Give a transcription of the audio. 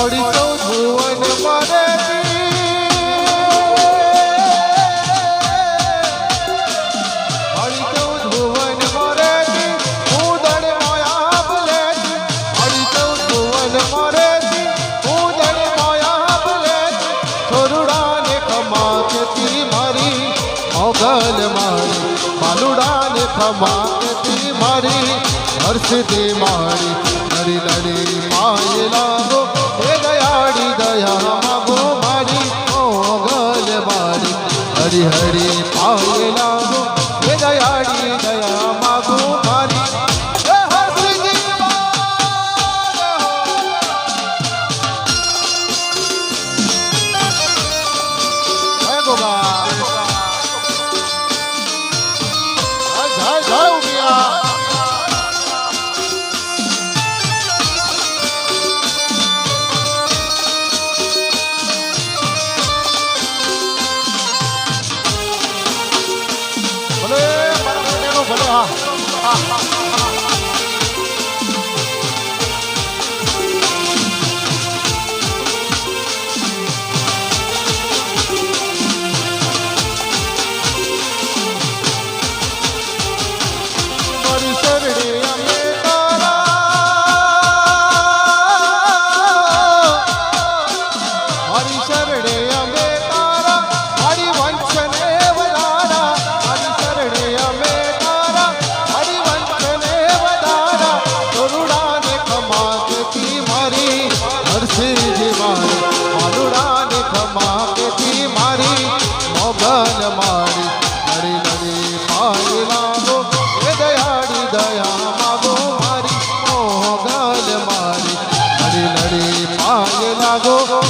મળતો ભુવન મને બાલુડાને ખમાતી મારી હર્ષ દે મારી લડી લડી માયલા હરિ હરિ પાયલા 啊啊啊 Oh.